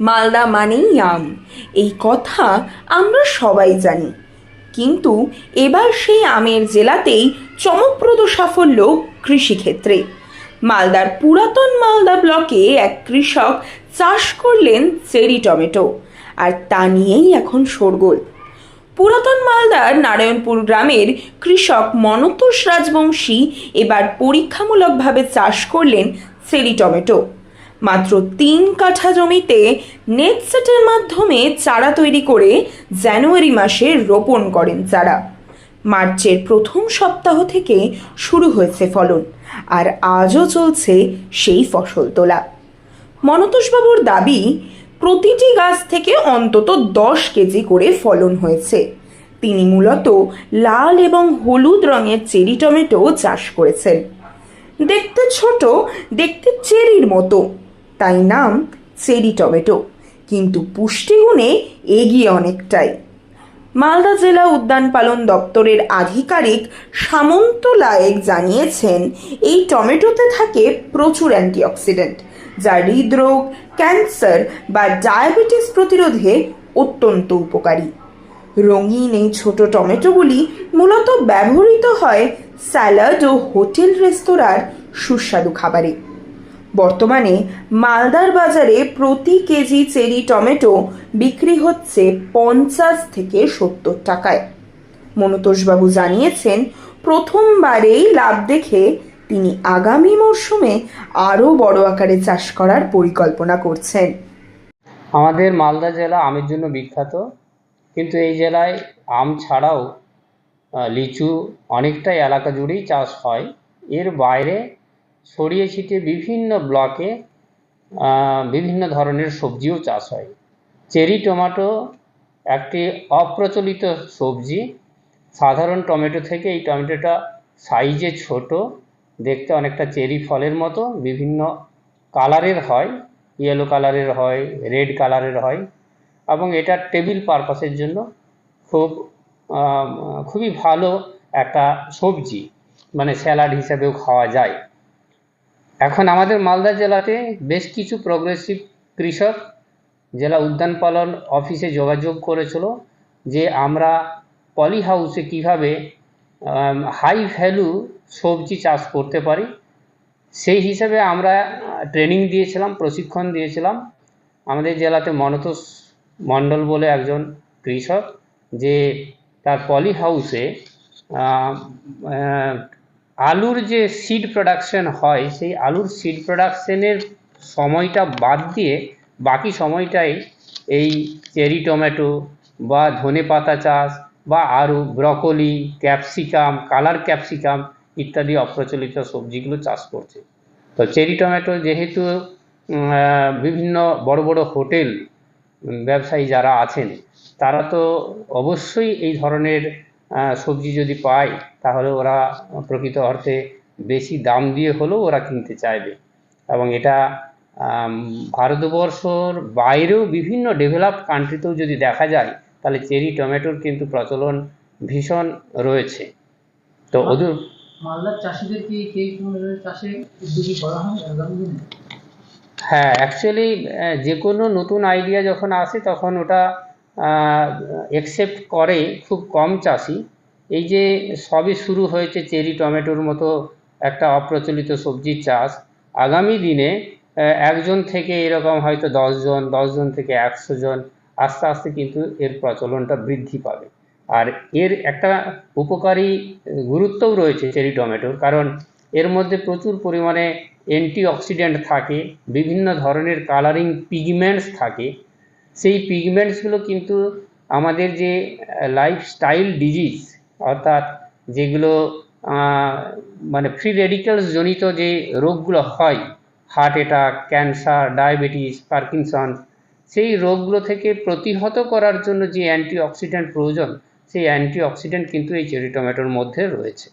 মালদা মানেই আম। এই কথা আমরা সবাই জানি। কিন্তু এবার সেই আমের জেলাতেই চমকপ্রদ সাফল্য কৃষিক্ষেত্রে। মালদার পুরাতন মালদা ব্লকে এক কৃষক চাষ করলেন চেরি টমেটো, আর তা নিয়েই এখন শোরগোল। পুরাতন মালদার নারায়ণপুর গ্রামের কৃষক মনতোষ রাজবংশী এবার পরীক্ষামূলকভাবে চাষ করলেন চেরি টমেটো। মাত্র তিন কাঠা জমিতে নেট সেটের মাধ্যমে চারা তৈরি করে জানুয়ারি মাসে রোপণ করেন চারা। মার্চের প্রথম সপ্তাহ থেকে শুরু হয়েছে ফলন, আর আজও চলছে সেই ফসল তোলা। মনতোষবাবুর দাবি, প্রতিটি গাছ থেকে অন্তত দশ কেজি করে ফলন হয়েছে। তিনি মূলত লাল এবং হলুদ রঙের চেরি টমেটো চাষ করেছেন। দেখতে ছোট, দেখতে চেরির মতো। তাই নাম চেরি টমেটো। কিন্তু পুষ্টিগুণে এগিয়ে অনেকটাই। মালদা জেলা উদ্যান পালন দপ্তরের আধিকারিক সামন্ত লায়েক জানিয়েছেন, এই টমেটোতে থাকে প্রচুর অ্যান্টিঅক্সিডেন্ট, যা হৃদরোগ, ক্যান্সার বা ডায়াবেটিস প্রতিরোধে অত্যন্ত উপকারী। রঙিন এই ছোট টমেটোগুলি মূলত ব্যবহৃত হয় স্যালাড ও হোটেল রেস্তোরাঁর সুস্বাদু খাবারে। বর্তমানে মালদার বাজারে প্রতি কেজি চেরি টমেটো বিক্রি হচ্ছে পঞ্চাশ থেকে সত্তর টাকায়। মনতোষবাবু জানিয়েছেন, প্রথমবারেই লাভ দেখে তিনি আগামী মরশুমে আরও বড় আকারে চাষ করার পরিকল্পনা করছেন। আমাদের মালদা জেলা আমের জন্য বিখ্যাত, কিন্তু এই জেলায় আম ছাড়াও লিচু অনেকটাই এলাকা জুড়েই চাষ হয়। এর বাইরে ছড়িয়ে ছিটিয়ে বিভিন্ন ব্লকে বিভিন্ন ধরনের সবজিও চাষ হয়। চেরি, টমেটো একটি অপ্রচলিত সবজি। সাধারণ টমেটো থেকে এই টমেটোটা সাইজে ছোট, দেখতে অনেকটা চেরি ফলের মতো, বিভিন্ন কালারের হয়। ইয়েলো কালারের হয় রেড কালারের হয় এবং এটা টেবিল পারপাসের জন্য খুব খুবই ভালো একটা সবজি মানে স্যালাড হিসাবেও খাওয়া যায়। এখন আমাদের মালদা জেলাতে বেশ কিছু প্রগ্রেসিভ কৃষক জেলা উদ্যান পালন অফিসে যোগাযোগ করেছিল যে আমরা পলি হাউসে কীভাবে হাই ভ্যালু সবজি চাষ করতে পারি। সেই হিসাবে আমরা ট্রেনিং দিয়েছিলাম, প্রশিক্ষণ দিয়েছিলাম। আমাদের জেলাতে মনতোষ মণ্ডল বলে একজন কৃষক যে তার পলি হাউসে আলুর যে সিড প্রোডাকশন হয়, সেই আলুর সিড প্রোডাকশনের সময়টা বাদ দিয়ে বাকি সময়টাই এই চেরি টমেটো বা ধনে পাতা চাষ বা আরও ব্রকলি, ক্যাপসিকাম, কালার ক্যাপসিকাম ইত্যাদি অপ্রচলিত সবজিগুলো চাষ করছে। তো চেরি টমেটো যেহেতু বিভিন্ন বড় বড় হোটেল ব্যবসায়ী যারা আছেন, তারা তো অবশ্যই এই ধরনের সবজি যদি পায় তাহলে ওরা প্রকৃত অর্থে বেশি দাম দিয়ে হলেও ওরা কিনতে চাইবে। এবং এটা ভারতবর্ষর বাইরেও বিভিন্ন ডেভেলপ কান্ট্রিতেও যদি দেখা যায় তাহলে চেরি টমেটোর কিন্তু প্রচলন ভীষণ রয়েছে। তো ওদের মালদার চাষিদের কি সেই চাষে উদ্যোগী করা হয় হ্যাঁ অ্যাকচুয়ালি যে কোনো নতুন আইডিয়া যখন আসে তখন ওটা একসেপ্ট করে খুব কম চাষি। এই যে সবে শুরু হয়েছে চেরি, টমেটোর মতো একটা অপ্রচলিত সবজির চাষ। আগামী দিনে একজন থেকে এরকম হয়তো দশজন দশজন থেকে একশো জন আস্তে আস্তে কিন্তু এর প্রচলনটা বৃদ্ধি পাবে। আর এর একটা উপকারী গুরুত্বও রয়েছে চেরি, টমেটোর, কারণ এর মধ্যে প্রচুর পরিমাণে অ্যান্টিঅক্সিডেন্ট থাকে, বিভিন্ন ধরনের কালারিং পিগমেন্টস থাকে সেই পিগমেন্টসগুলো কিন্তু আমাদের যে লাইফস্টাইল ডিজিজ অর্থাৎ যেগুলো মানে ফ্রি রেডিক্যালস জনিত যে রোগগুলো হয় heart attack cancer diabetes Parkinson সেই রোগগুলো থেকে প্রতিহত করার জন্য যে অ্যান্টিঅক্সিডেন্ট প্রয়োজন, সেই অ্যান্টিঅক্সিডেন্ট কিন্তু এই চেরি টমেটোর মধ্যে রয়েছে।